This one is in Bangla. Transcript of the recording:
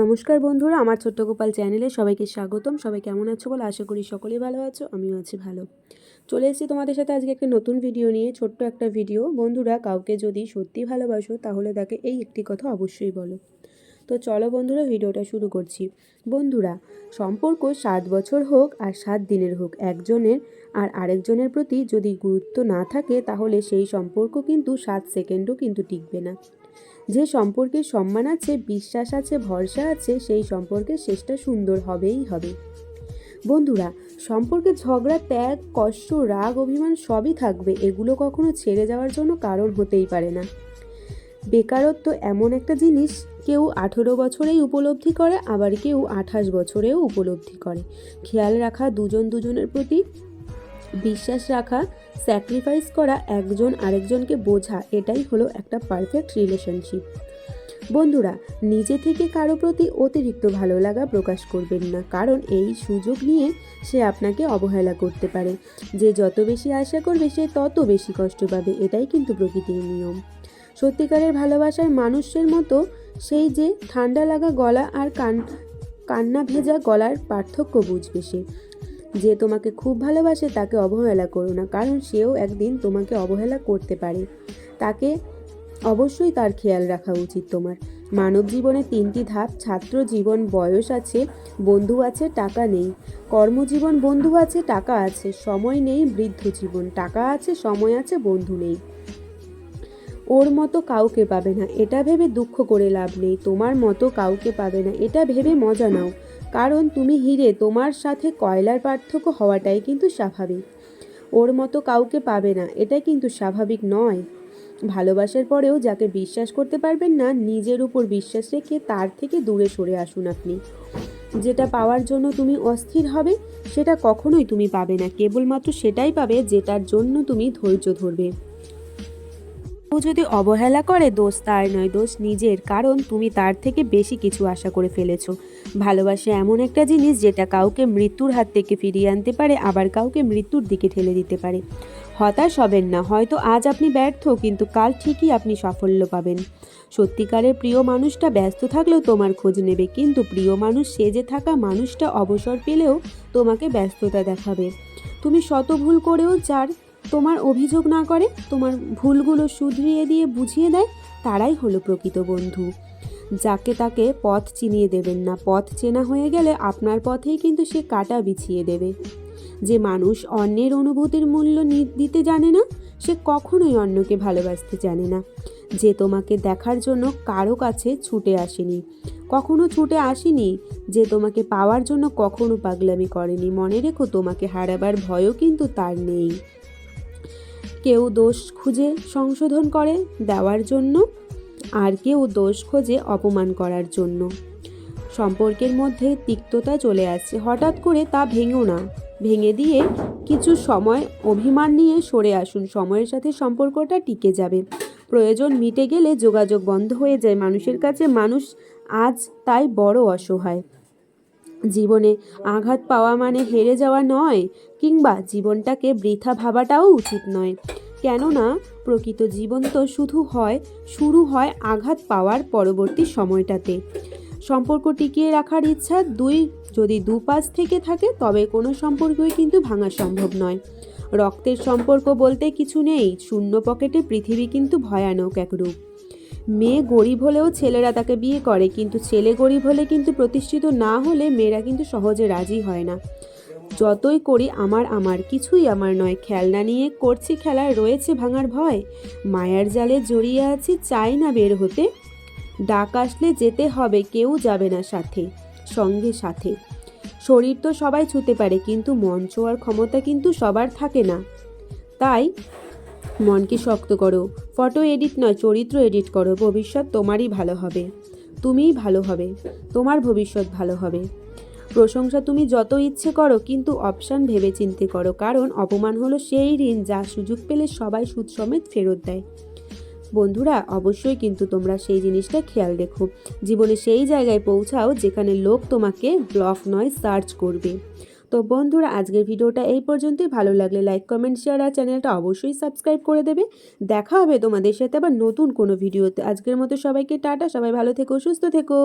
নমস্কার বন্ধুরা, আমার ছোট্ট গোপাল চ্যানেলে সবাইকে স্বাগতম। সবাই কেমন আছো বলে? আশা করি সকলেই ভালো আছো, আমিও আছি ভালো। চলে এসেছি তোমাদের সাথে আজকে একটা নতুন ভিডিও নিয়ে, ছোট্ট একটা ভিডিও বন্ধুরা, কাউকে যদি সত্যি ভালোবাসো, তাহলে তাকে এই একটি কথা অবশ্যই বলো। তো চলো বন্ধুরা ভিডিওটা শুরু করছি। বন্ধুরা, সম্পর্ক সাত বছর হোক আর সাত দিনের হোক, একজনের আর আরেকজনের প্রতি যদি গুরুত্ব না থাকে, তাহলে সেই সম্পর্ক কিন্তু সাত সেকেন্ডও কিন্তু টিকবে না। যে সম্পর্কে সম্মান আছে, বিশ্বাস আছে, ভরসা আছে, সেই সম্পর্কের শেষটা সুন্দর হবেই হবে। বন্ধুরা, সম্পর্কে ঝগড়া, ত্যাগ, কষ্ট, রাগ, অভিমান সবই থাকবে। এগুলো কখনো ছেড়ে যাওয়ার জন্য কারণ হতেই পারে না। বেকারত্ব এমন একটা জিনিস, কেউ আঠেরো বছরেই উপলব্ধি করে, আবার কেউ আঠাশ বছরেও উপলব্ধি করে। খেয়াল রাখা, দুজন দুজনের প্রতি বিশ্বাস রাখা স্যাক্রিফাইস করা একজন আরেকজনকে বোঝা, এটাই হলো একটা পারফেক্ট রিলেশনশিপ বন্ধুরা, নিজে থেকে কারও প্রতি অতিরিক্ত ভালো লাগা প্রকাশ করবেন না, কারণ এই সুযোগ নিয়ে সে আপনাকে অবহেলা করতে পারে। যে যত বেশি আশা করবে, সে তত বেশি কষ্ট পাবে, এটাই কিন্তু প্রকৃতির নিয়ম। সত্যিকারের ভালোবাসার মানুষের মতো সেই যে ঠান্ডা লাগা গলা আর কান, কান্না ভেজা গলার পার্থক্য বুঝবে সে। যে তোমাকে খুব ভালোবাসে তাকে অবহেলা করো না, কারণ সেও একদিন তোমাকে অবহেলা করতে পারে। তাকে অবশ্যই তার খেয়াল রাখা উচিত তোমার। মানব জীবনে তিনটি ধাপ, ছাত্র জীবন, বয়স আছে, বন্ধু আছে, টাকা নেই। কর্মজীবন, বন্ধু আছে, টাকা আছে, সময় নেই, বৃদ্ধ জীবন। টাকা আছে, সময় আছে, বন্ধু নেই। ওর মতো কাউকে পাবে না। এটা ভেবে দুঃখ করে লাভ নেই। তোমার মতো কাউকে পাবে না। এটা ভেবে মজা নাও। কারণ তুমি হিরে, তোমার সাথে কয়লার পার্থক্য হওয়াটাই কিন্তু স্বাভাবিক। ওর মতো কাউকে পাবে না। এটা কিন্তু স্বাভাবিক নয়। ভালোবাসার পরেও যাকে বিশ্বাস করতে পারবেন না, নিজের উপর বিশ্বাস রেখে তার থেকে দূরে সরে আসুন আপনি। যেটা পাওয়ার জন্য তুমি অস্থির হবে, সেটা কখনোই তুমি পাবে না। কেবলমাত্র সেটাই পাবে যেটার জন্য তুমি ধৈর্য ধরবে। ও যদি অবহেলা করে, দোষ তার নয়, দোষ নিজের। কারণ তুমি তার থেকে বেশি কিছু আশা করে ফেলেছো। ভালোবাসা এমন একটা জিনিস যেটা কাউকে মৃত্যুর হাত থেকে ফিরিয়ে আনতে পারে, আবার কাউকে মৃত্যুর দিকে ঠেলে দিতে পারে। হতাশ হবেন না, হয়তো আজ আপনি ব্যর্থ, কিন্তু কাল ঠিকই আপনি সাফল্য পাবেন। সত্যিকারের প্রিয় মানুষটা ব্যস্ত থাকলেও তোমার খোঁজ নেবে, কিন্তু প্রিয় মানুষ সেজে থাকা মানুষটা অবসর পেলেও তোমাকে ব্যস্ততা দেখাবে। তুমি শত ভুল করেও যার তোমার অভিযোগ না করে তোমার ভুলগুলো শুধরিয়ে দিয়ে বুঝিয়ে দেয়, তারাই হলো প্রকৃত বন্ধু। যাকে তাকে পথ চিনিয়ে দেবেন না। পথ চেনা হয়ে গেলে আপনার পথেই কিন্তু সে কাটা বিছিয়ে দেবে। যে মানুষ অন্যের অনুভূতির মূল্য দিতে জানে না, সে কখনোই অন্যকে ভালোবাসতে জানে না। যে তোমাকে দেখার জন্য কারও কাছে ছুটে আসেনি, কখনো ছুটে আসেনি, যে তোমাকে পাওয়ার জন্য কখনো পাগলামি করেনি। মনে রেখো, তোমাকে হারাবার ভয়ও কিন্তু তার নেই। কেউ দোষ খুঁজে সংশোধন করে দেওয়ার জন্য, আর কেউ দোষ খোঁজে অপমান করার জন্য। সম্পর্কের মধ্যে তিক্ততা চলে আসছে। হঠাৎ করে তা ভেঙো না। ভেঙে দিয়ে কিছু সময় অভিমান নিয়ে সরে আসুন। সময়ের সাথে সম্পর্কটা টিকে যাবে। প্রয়োজন মিটে গেলে যোগাযোগ বন্ধ হয়ে যায়। মানুষের কাছে মানুষ আজ তাই বড় অসহায়। জীবনে আঘাত পাওয়া মানে হেরে যাওয়া নয়, কিংবা জীবনটাকে বৃথা ভাবাটাও উচিত নয়। কেননা, প্রকৃত জীবন তো শুধু হয়, শুরু হয় আঘাত পাওয়ার পরবর্তী সময়টাতে। সম্পর্ক টিকিয়ে রাখার ইচ্ছা দুই, যদি দুপাশ থেকে থাকে, তবে কোনো সম্পর্কই কিন্তু ভাঙা সম্ভব নয়। রক্তের সম্পর্ক বলতে কিছু নেই, শূন্য পকেটে পৃথিবী কিন্তু ভয়ানক এক রূপ মেয়ে গরিব হলেও ছেলেরা তাকে বিয়ে করে, কিন্তু ছেলে গরিব হলে কিন্তু প্রতিষ্ঠিত না হলে মেয়েরা কিন্তু সহজে রাজি হয় না। যতই করি আমার আমার, কিছুই আমার নয়। খেলনা নিয়ে করছি খেলায় রয়েছে ভাঙার ভয়। মায়ার জালে জড়িয়ে আছি, চাই না বের হতে। ডাক আসলে যেতে হবে, কেউ যাবে না সাথে, সঙ্গে সাথে। শরীর তো সবাই ছুতে পারে, কিন্তু মন ছোঁয়ার ক্ষমতা কিন্তু সবার থাকে না। তাই মনকে শক্ত করো। ফটো এডিট নয়, চরিত্র এডিট করো। ভবিষ্যৎ তোমারই ভালো হবে। তুমিই ভালো হবে। তোমার ভবিষ্যৎ ভালো হবে। প্রশংসা তুমি যত ইচ্ছে করো, কিন্তু অপশান ভেবে চিনতে করো। কারণ অপমান হলো সেই ঋণ যা সুযোগ পেলে সবাই সুদ সমেত ফেরত দেয়। বন্ধুরা, অবশ্যই কিন্তু তোমরা সেই জিনিসটা খেয়াল রেখো। জীবনে সেই জায়গায় পৌঁছাও যেখানে লোক তোমাকে ব্লক নয় সার্চ করবে। তো বন্ধুরা, আজকের ভিডিওটা এই পর্যন্তই। ভালো লাগলে লাইক কমেন্ট শেয়ার আর চ্যানেলটা অবশ্যই সাবস্ক্রাইব করে দেবে। দেখা হবে তোমাদের সাথে আবার নতুন কোনো ভিডিওতে। আজকের মতো সবাইকে টাটা, সবাই ভালো থেকো, সুস্থ থেকো।